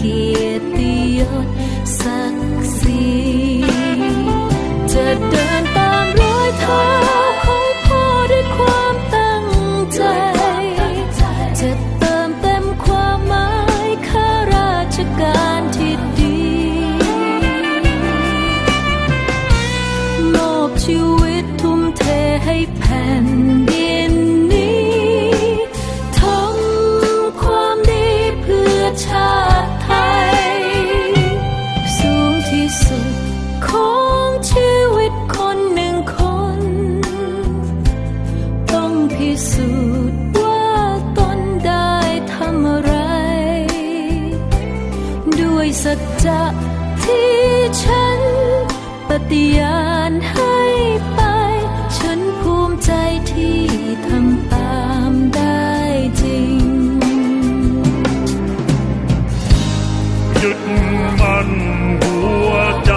sakit sa สัจจะที่ฉันปฏิญาณให้ไป ฉันภูมิใจที่ทำตามได้จริง ยึดมันหัวใจ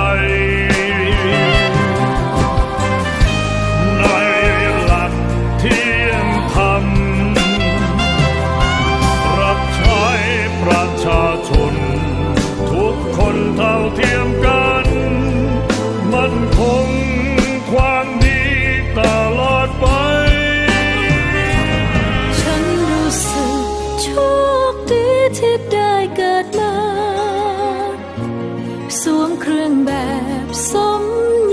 ที่ได้เกิดมาสวมเครื่องแบบสม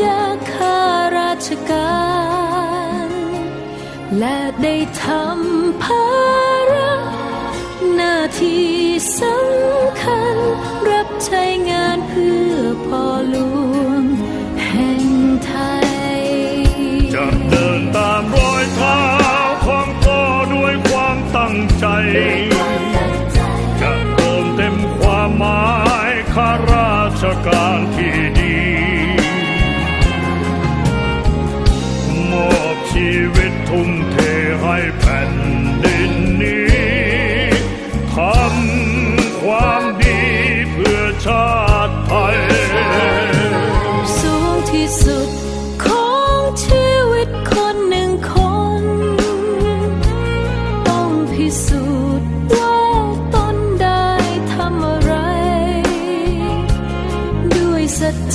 ยาคาราชการ และได้ทำภาระหน้าที่สำคัญ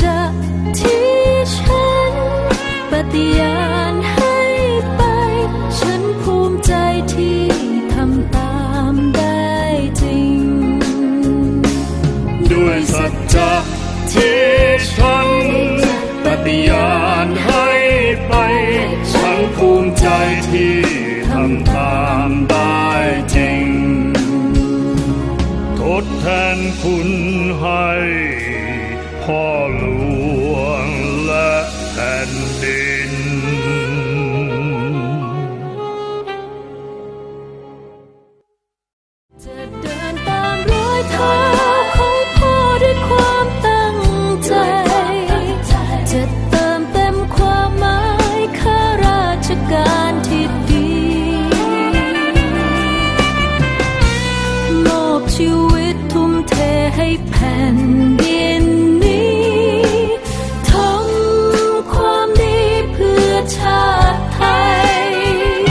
จะที่ฉันปฏิญาณให้ไป ฉันภูมิใจที่ทำตามได้จริง ด้วยสัจจะที่ฉันปฏิญาณให้ไป ฉันภูมิใจที่ทำตาม